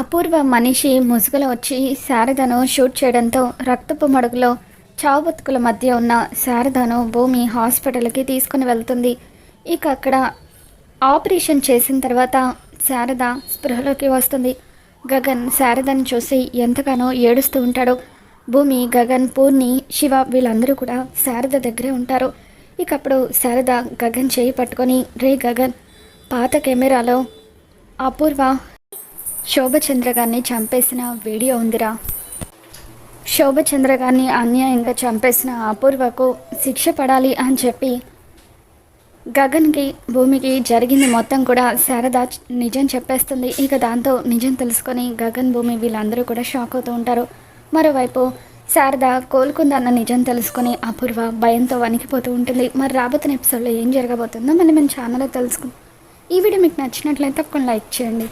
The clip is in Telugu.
అపూర్వ మనిషి ముసుగులో వచ్చి శారదను షూట్ చేయడంతో రక్తపు మడుగులో చావు బతుకుల మధ్య ఉన్న శారదను భూమి హాస్పిటల్కి తీసుకుని వెళ్తుంది. ఇక అక్కడ ఆపరేషన్ చేసిన తర్వాత శారద స్పృహలోకి వస్తుంది. గగన్ శారదను చూసి ఎంతగానో ఏడుస్తూ ఉంటాడు. భూమి గగన్ పూర్ణి శివ వీళ్ళందరూ కూడా శారద దగ్గరే ఉంటారు. ఇక అప్పుడు శారద గగన్ చేయి పట్టుకొని రే గగన్ పాత కెమెరాలో అపూర్వ శోభచంద్ర గారిని చంపేసిన వీడియో ఉందిరా. శోభచంద్ర గారిని అన్యాయంగా చంపేసిన అపూర్వకు శిక్ష పడాలి అని చెప్పి గగన్కి భూమికి జరిగింది మొత్తం కూడా శారద నిజం చెప్పేస్తుంది. ఇక దాంతో నిజం తెలుసుకొని గగన్ భూమి వీళ్ళందరూ కూడా షాక్ అవుతూ ఉంటారు. మరోవైపు శారద కోలుకుందన్న నిజం తెలుసుకొని అపూర్వ భయంతో వణికిపోతూ ఉంటుంది. మరి రాబోతున్న ఎపిసోడ్లో ఏం జరగబోతుందో మళ్ళీ మన ఛానల్లో తెలుసుకుందాం. ఈ వీడియో మీకు నచ్చినట్లయితే తప్పకుండా లైక్ చేయండి.